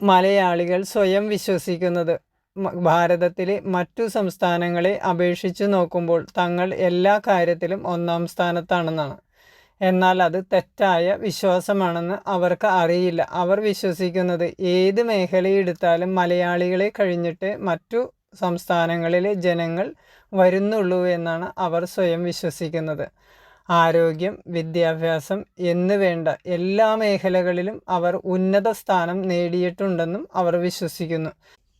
മലയാളികൾ സ്വയം വിശ്വസിക്കുന്നത്. ഭാരതത്തിലെ മറ്റു സംസ്ഥാനങ്ങളെ അപേക്ഷിച്ച് നോക്കുമ്പോൾ തങ്ങൾ എല്ലാ കാര്യത്തിലും ഒന്നാം സ്ഥാനത്താണെന്നാണ്. എന്നാൽ അത് തെറ്റായ വിശ്വാസമാണെന്ന് അവർക്ക് അറിയില്ല. അവർ വിശ്വസിക്കുന്നത് ഏത് മേഖലയെടുത്താലും മലയാളികളെ കഴിഞ്ഞിട്ട് മറ്റു സംസ്ഥാനങ്ങളിലെ ജനങ്ങൾ വരുന്നുള്ളൂ എന്നാണ് അവർ സ്വയം വിശ്വസിക്കുന്നത്. ആരോഗ്യം വിദ്യാഭ്യാസം എന്നുവേണ്ട എല്ലാ മേഖലകളിലും അവർ ഉന്നത സ്ഥാനം നേടിയിട്ടുണ്ടെന്നും അവർ വിശ്വസിക്കുന്നു.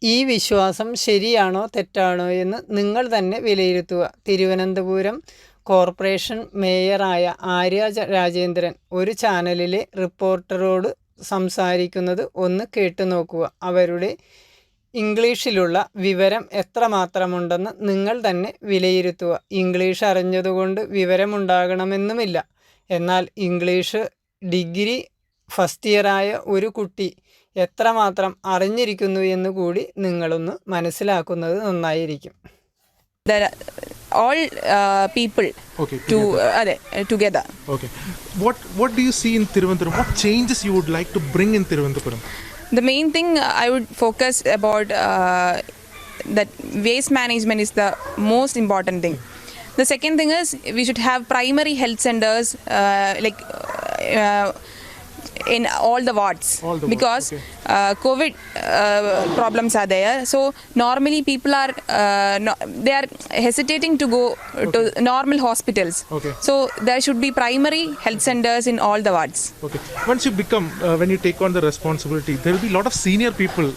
ഈ വിശ്വാസം ശരിയാണോ തെറ്റാണോ എന്ന് നിങ്ങൾ തന്നെ വിലയിരുത്തുക. തിരുവനന്തപുരം കോർപ്പറേഷൻ മേയറായ ആര്യ രാജേന്ദ്രൻ ഒരു ചാനലിലെ റിപ്പോർട്ടറോട് സംസാരിക്കുന്നത് ഒന്ന് കേട്ടു നോക്കുക അവരുടെ ഇംഗ്ലീഷിലുള്ള വിവരം എത്രമാത്രമുണ്ടെന്ന് നിങ്ങൾ തന്നെ വിലയിരുത്തുക ഇംഗ്ലീഷ് അറിഞ്ഞതുകൊണ്ട് വിവരമുണ്ടാകണമെന്നുമില്ല എന്നാൽ ഇംഗ്ലീഷ് ഡിഗ്രി ഫസ്റ്റ് ഇയറായ ഒരു കുട്ടി എത്രമാത്രം അറിഞ്ഞിരിക്കുന്നു എന്ന് കൂടി നിങ്ങളൊന്ന് മനസ്സിലാക്കുന്നത് നന്നായിരിക്കും all people all uh, people Okay, to uh, are, uh, together. Okay. What What do you see in Thiruvananthapuram? What changes you The main thing I would focus about uh, that waste management is the most important thing. The second thing is we should have primary health centers uh, like uh, in all the wards All the wards, because okay. uh, COVID uh, problems are there. So normally people are uh, no, they are hesitating to go to normal hospitals. Okay. So there should be primary health centers in all the wards. Okay. Once you become, uh, when you take on the responsibility, there will be a lot of senior people.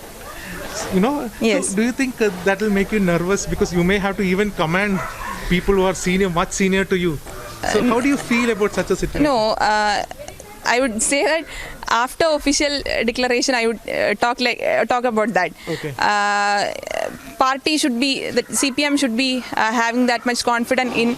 You know. Yes. So do you think uh, that will make you nervous because you may have to even command people who are senior, much senior to you? So how do you feel about such a situation? No, uh, I would say that after official uh, declaration, I would uh, talk like uh, talk about that. Okay. Uh, party should be the CPM should be uh, having that much confidence in.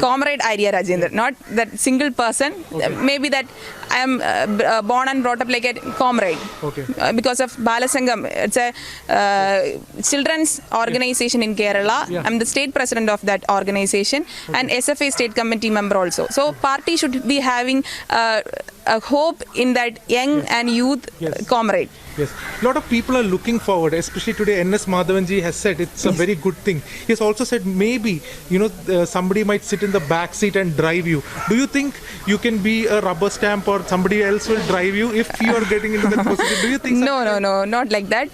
Comrade Arya Rajendra, not that single person. Uh, maybe that I am uh, uh, born and brought up like a comrade. Okay. Uh, because of Balasangam, it's a uh, children's organization in Kerala. Yeah. I'm the state president of that organization and SFA state committee member also. So party should be having uh, a hope in that young and youth Yes. comrade. Yes, a lot of people are looking forward. Especially today, N.S. Madhavanji has said it's a very good thing. He has also said maybe you know uh, somebody might sit in the back seat and drive you. Do you think you can be a rubber stamp or somebody else will drive you if you are getting into that position? Do you think? No, no, no, not like that.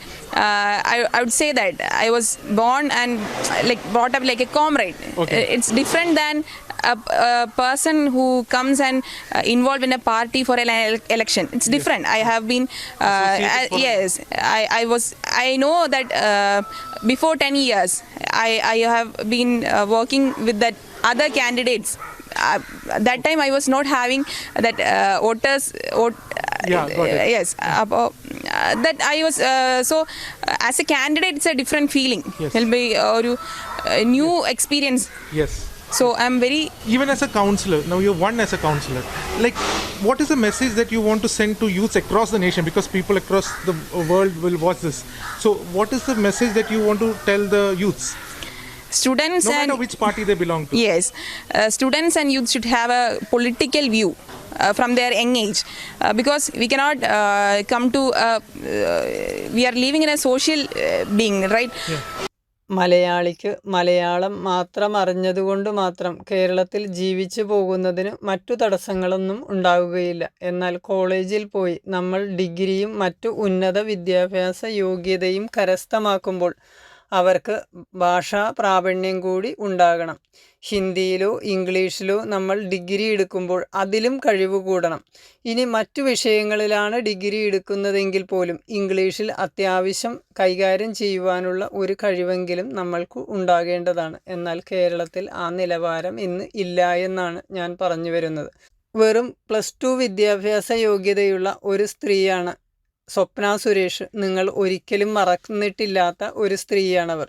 Uh, I, I would say that I was born and like brought up like a comrade. Okay. Uh, It's different than a, a person who comes and uh, involved in a party for an ele- election. It's different. I have been, uh, I- yes, I, I was, I know that uh, before 10 years, I, I have been uh, working with that other candidates. Uh, that time I was not having that uh, voters vote, Yeah, got it. yes about uh, that i was uh, so uh, as a candidate it's a different feeling Yes. it'll be a uh, new experience Yes. so i'm very Even as a counselor, now you're one as a counselor. Like, what is the message that you want to send to youths across the nation? Because people across the world will watch this. So, what is the message that you want to tell the youths, students no and matter which party they belong to? yes uh, students and youth should have a political view uh, from their young age uh, because we cannot uh, come to uh, uh, we are living in a social uh, being right yeah. മലയാളിക്ക് മലയാളം മാത്രം അറിഞ്ഞതുകൊണ്ട് മാത്രം കേരളത്തിൽ ജീവിച്ചു പോകുന്നതിന് മറ്റു തടസ്സങ്ങളൊന്നും ഉണ്ടാവുകയില്ല എന്നാൽ കോളേജിൽ പോയി നമ്മൾ ഡിഗ്രിയും മറ്റു ഉന്നത വിദ്യാഭ്യാസ യോഗ്യതയും കരസ്ഥമാക്കുമ്പോൾ അവർക്ക് ഭാഷാ പ്രാവീണ്യം കൂടി ഉണ്ടാകണം. ഹിന്ദിയിലോ ഇംഗ്ലീഷിലോ നമ്മൾ ഡിഗ്രി എടുക്കുമ്പോൾ അതിലും കഴിവ് കൂടണം. ഇനി മറ്റു വിഷയങ്ങളിലാണ് ഡിഗ്രി എടുക്കുന്നതെങ്കിൽ പോലും ഇംഗ്ലീഷിൽ അത്യാവശ്യം കൈകാര്യം ചെയ്യുവാനുള്ള ഒരു കഴിവെങ്കിലും നമ്മൾക്ക് ഉണ്ടാകേണ്ടതാണ്. എന്നാൽ കേരളത്തിൽ ആ നിലവാരം ഇന്ന് ഇല്ല എന്നാണ് ഞാൻ പറഞ്ഞു വരുന്നത്. വെറും പ്ലസ് ടു വിദ്യാഭ്യാസ യോഗ്യതയുള്ള ഒരു സ്ത്രീയാണ് സ്വപ്ന സുരേഷ് നിങ്ങൾ ഒരിക്കലും മറന്നിട്ടില്ലാത്ത ഒരു സ്ത്രീയാണവർ.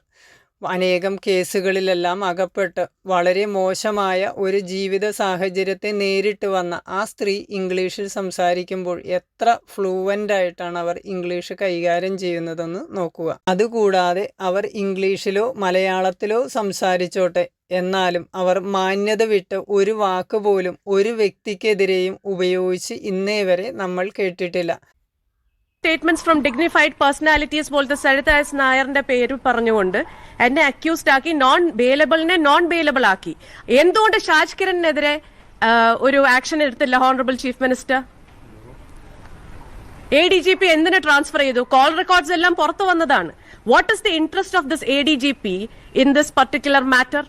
അനേകം കേസുകളിലെല്ലാം അകപ്പെട്ട് വളരെ മോശമായ ഒരു ജീവിത സാഹചര്യത്തെ നേരിട്ട് വന്ന ആ സ്ത്രീ ഇംഗ്ലീഷിൽ സംസാരിക്കുമ്പോൾ എത്ര ഫ്ലുവന്റ് ആയിട്ടാണ് അവർ ഇംഗ്ലീഷ് കൈകാര്യം ചെയ്യുന്നതെന്ന് നോക്കുക. അതുകൂടാതെ അവർ ഇംഗ്ലീഷിലോ മലയാളത്തിലോ സംസാരിച്ചോട്ടെ എന്നാലും അവർ മാന്യത വിട്ട് ഒരു വാക്ക് പോലും ഒരു വ്യക്തിക്കെതിരെയും ഉപയോഗിച്ച് ഇന്നേ വരെ നമ്മൾ കേട്ടിട്ടില്ല. സ്റ്റേറ്റ്മെന്റ്സ് ഫ്രം ഡിഗ്നിഫൈഡ് പേഴ്സണാലിറ്റീസ് പോലത്തെ സരിത എസ് നായറിന്റെ പേര് പറഞ്ഞുകൊണ്ട് എന്നെ അക്യൂസ്ഡ് ആക്കി നോൺ ബെയിലബിളിനെ നോൺ ബെയിലബിൾ ആക്കി. എന്തുകൊണ്ട് ഷാജ് കിരണിനെതിരെ ഒരു ആക്ഷൻ എടുത്തില്ല honourable chief minister A D G P എന്തിനു ട്രാൻസ്ഫർ ചെയ്തു? കോൾ റെക്കോർഡ്സ് എല്ലാം പുറത്തു വന്നതാണ്. What is the interest of this A D G P in this particular matter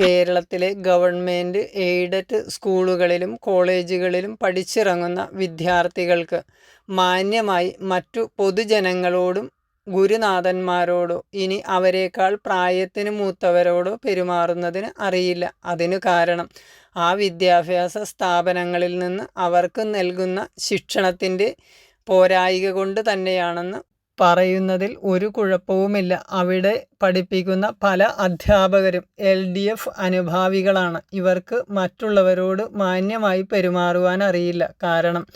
കേരളത്തിലെ ഗവൺമെന്റ് എയ്ഡഡ് സ്കൂളുകളിലും കോളേജുകളിലും പഠിച്ചിറങ്ങുന്ന വിദ്യാർത്ഥികൾക്ക് മാന്യമായി മറ്റു പൊതുജനങ്ങളോടും ഗുരുനാഥന്മാരോടോ ഇനി അവരെക്കാൾ പ്രായത്തിന് മൂത്തവരോടോ പെരുമാറുന്നതിന് അറിയില്ല. അതിനു കാരണം ആ വിദ്യാഭ്യാസ സ്ഥാപനങ്ങളിൽ നിന്ന് അവർക്ക് നൽകുന്ന ശിക്ഷണത്തിന്റെ പോരായിക കൊണ്ട് തന്നെയാണെന്ന് പറയുന്നതിൽ ഒരു കുഴപ്പവുമില്ല. അവിടെ പഠിപ്പിക്കുന്ന പല അധ്യാപകരും എൽ ഡി എഫ് അനുഭാവികളാണ്. ഇവർക്ക് മറ്റുള്ളവരോട് മാന്യമായി പെരുമാറുവാൻ അറിയില്ല. കാരണം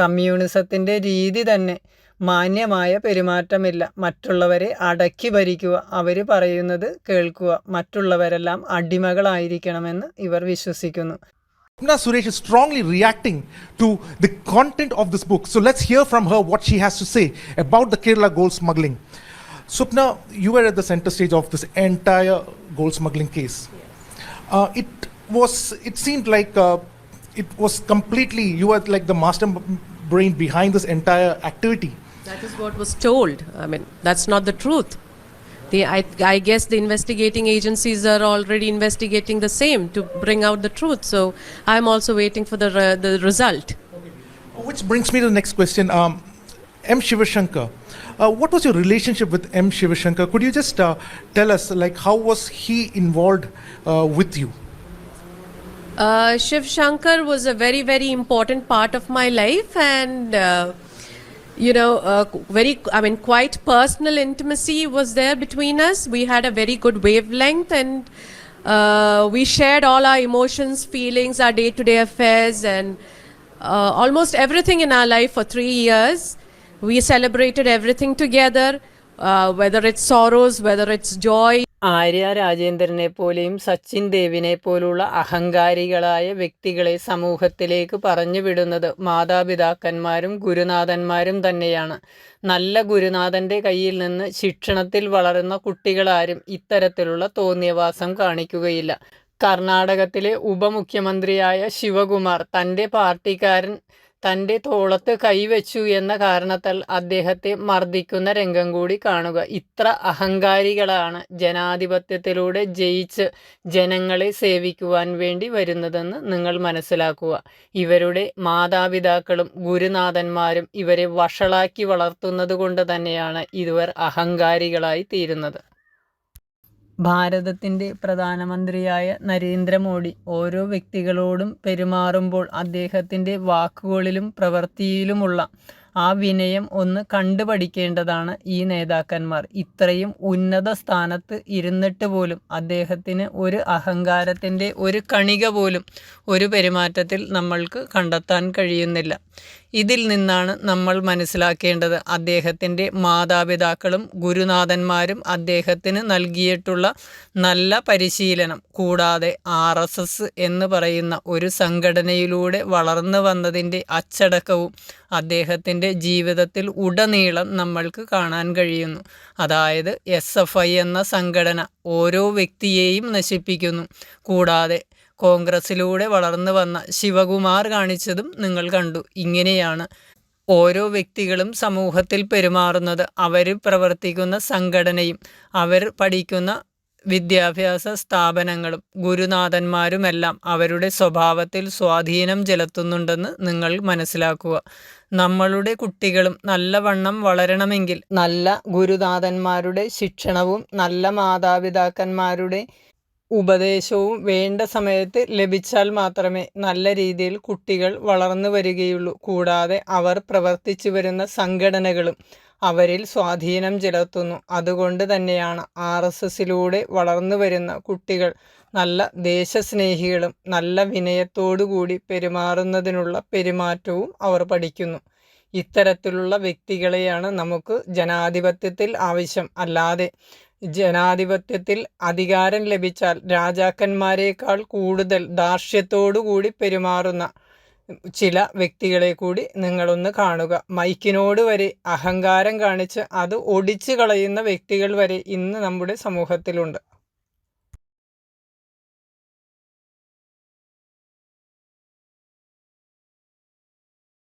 കമ്മ്യൂണിസത്തിന്റെ രീതി തന്നെ മാന്യമായ പെരുമാറ്റമില്ല. മറ്റുള്ളവരെ അടക്കി ഭരിക്കുക അവർ പറയുന്നത് കേൾക്കുക മറ്റുള്ളവരെല്ലാം അടിമകളായിരിക്കണമെന്ന് ഇവർ വിശ്വസിക്കുന്നു. Swapna Suresh is strongly reacting to the content of this book. So let's hear from her what she has to say about the Kerala gold smuggling. Supna, you were at the center stage of this entire gold smuggling case. Uh, it was, it seemed like uh, it was completely, you were like the master brain behind this entire activity. That is what was told. I mean, that's not the truth. The, I, I guess the investigating agencies are already investigating the same to bring out the truth. So I'm also waiting for the, re- the result. Which brings me to the next question. Um, M. Shivashankar, uh, what was your relationship with M. Shivashankar? Could you just uh, tell us, like, how was he involved uh, with you? Uh, Shiv Shankar was a very, very important part of my life, and uh, you know, uh, very, I mean, quite personal intimacy was there between us. We had a very good wavelength, and uh, we shared all our emotions, feelings, our day to day affairs, and uh, almost everything in our life for three years. We celebrated everything together, whether it's sorrows, whether it's joy. Arya രാജേന്ദ്രനെ പോലെയും സച്ചിൻ ദേവിനെ പോലുള്ള അഹങ്കാരികളായ വ്യക്തികളെ സമൂഹത്തിലേക്ക് പറഞ്ഞു വിടുന്നത് മാതാപിതാക്കന്മാരും ഗുരുനാഥന്മാരും തന്നെയാണ് നല്ല ഗുരുനാഥന്റെ കയ്യിൽ നിന്ന് ശിക്ഷണത്തിൽ വളരുന്ന കുട്ടികളാരും ഇത്തരത്തിലുള്ള തോന്നിയവാസം കാണിക്കുകയില്ല കർണാടകത്തിലെ ഉപമുഖ്യമന്ത്രിയായ ശിവകുമാർ തന്റെ പാർട്ടിക്കാരൻ തന്റെ തോളത്ത് കൈവച്ചു എന്ന കാരണത്താൽ അദ്ദേഹത്തെ മർദ്ദിക്കുന്ന രംഗം കൂടി കാണുക. ഇത്ര അഹങ്കാരികളാണ് ജനാധിപത്യത്തിലൂടെ ജയിച്ച് ജനങ്ങളെ സേവിക്കുവാൻ വേണ്ടി വരുന്നതെന്ന് നിങ്ങൾ മനസ്സിലാക്കുക. ഇവരുടെ മാതാപിതാക്കളും ഗുരുനാഥന്മാരും ഇവരെ വഷളാക്കി വളർത്തുന്നത് കൊണ്ട് തന്നെയാണ് ഇവർ അഹങ്കാരികളായി തീരുന്നത്. ഭാരതത്തിന്റെ പ്രധാനമന്ത്രിയായ നരേന്ദ്രമോദി ഓരോ വ്യക്തികളോടും പെരുമാറുമ്പോൾ അദ്ദേഹത്തിന്റെ വാക്കുകളിലും പ്രവൃത്തിയിലുമുള്ള ആ വിനയം ഒന്ന് കണ്ടുപഠിക്കേണ്ടതാണ് ഈ നേതാക്കന്മാർ. ഇത്രയും ഉന്നത സ്ഥാനത്ത് ഇരുന്നിട്ട് പോലും അദ്ദേഹത്തിന് ഒരു അഹങ്കാരത്തിന്റെ ഒരു കണിക പോലും ഒരു പെരുമാറ്റത്തിൽ നമ്മൾക്ക് കണ്ടെത്താൻ കഴിയുന്നില്ല. ഇതിൽ നിന്നാണ് നമ്മൾ മനസ്സിലാക്കേണ്ടത് അദ്ദേഹത്തിന്റെ മാതാപിതാക്കളും ഗുരുനാഥന്മാരും അദ്ദേഹത്തിന് നൽകിയിട്ടുള്ള നല്ല പരിശീലനം കൂടാതെ ആർ എസ് എസ് എന്ന് പറയുന്ന ഒരു സംഘടനയിലൂടെ വളർന്നു വന്നതിന്റെ അച്ചടക്കവും അദ്ദേഹത്തിന്റെ ജീവിതത്തിൽ ഉടനീളം നമ്മൾക്ക് കാണാൻ കഴിയുന്നു. അതായത് എസ് എഫ് ഐ എന്ന സംഘടന ഓരോ വ്യക്തിയെയും നശിപ്പിക്കുന്നു. കൂടാതെ കോൺഗ്രസിലൂടെ വളർന്നു വന്ന ശിവകുമാർ കാണിച്ചതും നിങ്ങൾ കണ്ടു. ഇങ്ങനെയാണ് ഓരോ വ്യക്തികളും സമൂഹത്തിൽ പെരുമാറുന്നത്. അവർ പ്രവർത്തിക്കുന്ന സംഘടനയും അവർ പഠിക്കുന്ന വിദ്യാഭ്യാസ സ്ഥാപനങ്ങളും ഗുരുനാഥന്മാരുമെല്ലാം അവരുടെ സ്വഭാവത്തിൽ സ്വാധീനം ചെലുത്തുന്നുണ്ടെന്ന് നിങ്ങൾ മനസ്സിലാക്കുക. നമ്മളുടെ കുട്ടികളും നല്ലവണ്ണം വളരണമെങ്കിൽ നല്ല ഗുരുനാഥന്മാരുടെ ശിക്ഷണവും നല്ല മാതാപിതാക്കന്മാരുടെ ഉപദേശവും വേണ്ട സമയത്ത് ലഭിച്ചാൽ മാത്രമേ നല്ല രീതിയിൽ കുട്ടികൾ വളർന്നു വരികയുള്ളൂ. കൂടാതെ അവർ പ്രവർത്തിച്ചു വരുന്ന സംഘടനകളും അവരിൽ സ്വാധീനം ചെലുത്തുന്നു. അതുകൊണ്ട് തന്നെയാണ് ആർ എസ് എസിലൂടെ വളർന്നു വരുന്ന കുട്ടികൾ നല്ല ദേശസ്നേഹികളും നല്ല വിനയത്തോടുകൂടി പെരുമാറുന്നതിനുള്ള പെരുമാറ്റവും അവർ പഠിക്കുന്നു. ഇത്തരത്തിലുള്ള വ്യക്തികളെയാണ് നമുക്ക് ജനാധിപത്യത്തിൽ ആവശ്യം. അല്ലാതെ ജനാധിപത്യത്തിൽ അധികാരം ലഭിച്ചാൽ രാജാക്കന്മാരെക്കാൾ കൂടുതൽ ധാർഷ്ട്യത്തോടു കൂടി പെരുമാറുന്ന ചില വ്യക്തികളെ കൂടി നിങ്ങളൊന്ന് കാണുക. മൈക്കിനോട് വരെ അഹങ്കാരം കാണിച്ച് അത് ഒടിച്ചു കളയുന്ന വ്യക്തികൾ വരെ ഇന്ന് നമ്മുടെ സമൂഹത്തിലുണ്ട്.